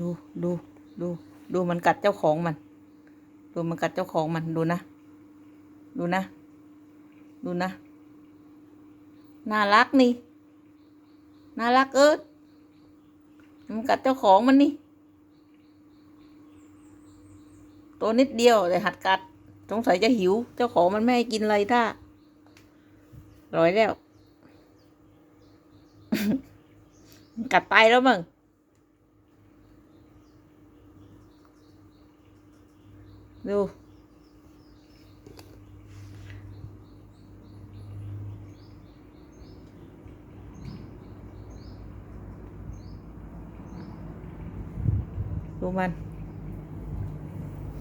ดูดูดูดูมันกัดเจ้าของมัน ดูมันกัดเจ้าของมันดูนะ ดูนะ ดูนะ น่ารักนี่ น่ารักเอิดมันกัดเจ้าของมันนี่ ตัวนิดเดียวแต่หัดกัด สงสัยจะหิว เจ้าของมันไม่ให้กินอะไรท่าร้อยแล้ว กัดตายแล้วมึง ดูดูมัน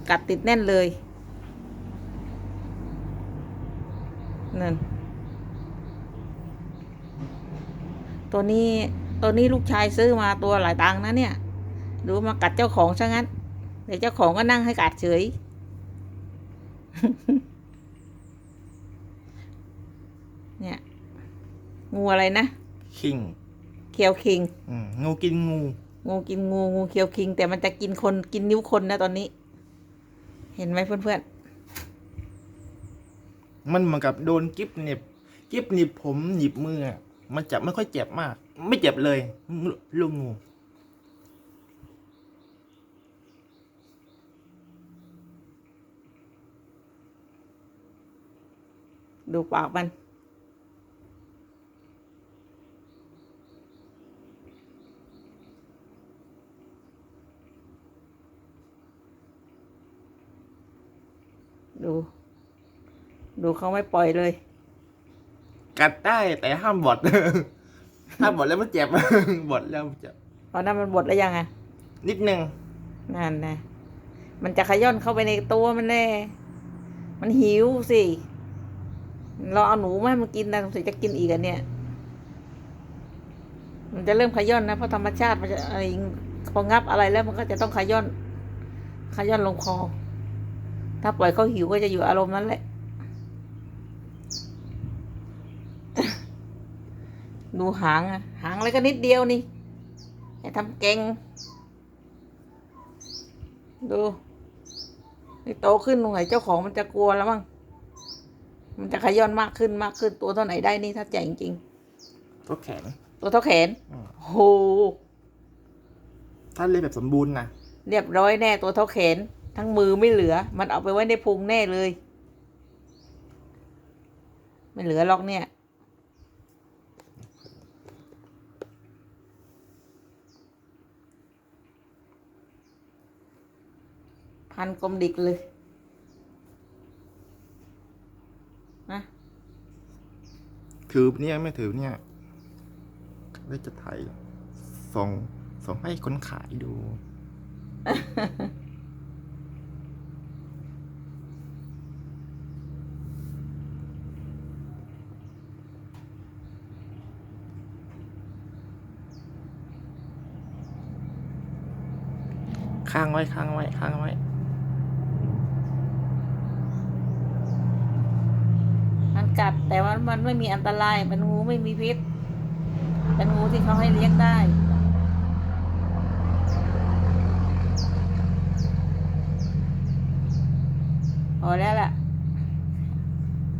กัดติดแน่นเลย นั่น ตัวนี้ตัวนี้ลูกชายซื้อมาตัวหลายตังนะเนี่ย ดูมากัดเจ้าของซะงั้น เดี๋ยวเจ้าของก็นั่งให้กัดเฉย เนี่ย งูอะไรนะ คิงเคียวคิง อืมงูกินงู งูกินงูงูเคียวคิง แต่มันจะกินคนกินนิ้วคนนะตอนนี้ เห็นไหมเพื่อนมันเหมือนกับโดนกิ๊บหนิบกิ๊บหนิบผมหยิบมืออะมันจะไม่ค่อยเจ็บมาก ไม่เจ็บเลยลูกงู ดูปากมัน ดู ดูเขาไม่ปล่อยเลย กัดได้แต่ห้ามบด ถ้าบดแล้วมันเจ็บ บดแล้วมันเจ็บตอนนั้นมันบดแล้วยังไงนิดนึงนั่นนะมันจะขย้อนเข้าไปในตัวมันแน่ มันหิวสิ เราเอาหนูมาให้มันกินนะสงสัยจะกินอีกอันเนี่ย มันจะเริ่มขย้อนนะเพราะธรรมชาติมันจะอะไรพองับอะไรแล้วมันก็จะต้องขย้อน ขย้อนลงคอ ถ้าปล่อยเขาหิวก็จะอยู่อารมณ์นั้นแหละ ดูหางอะหางอะไรก็นิดเดียวนี่ไอ้ทำเก่ง ดูนี่โตขึ้นตรงไหนเจ้าของมันจะกลัวแล้วมั้ง มันจะขย้อนมากขึ้นมากขึ้นตัวเท่าไหนได้นี่ถ้าแจ๋งจริง ตัวแขนตัวเท่าแขนอืมโหถ้าเล่นแบบสมบูรณ์นะ เรียบร้อยแน่ตัวเท่าแขน ทั้งมือไม่เหลือ มันเอาไปไว้ในพุงแน่เลย ไม่เหลือหรอกเนี่ย พันกลมดิกเลย นะถือเนี่ยไม่ถือเนี่ยแล้วจะถ่ายส่งส่งให้คนขายดูค้างไว้ค้างไว้ค้างไว้ มันกัด แต่ว่ามันไม่มีอันตราย มันงูไม่มีพิษเป็นงูที่เขาให้เลี้ยงได้พอแล้วล่ะ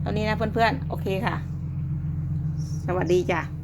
เท่านี้นะเพื่อนๆ โอเคค่ะ สวัสดีจ้ะ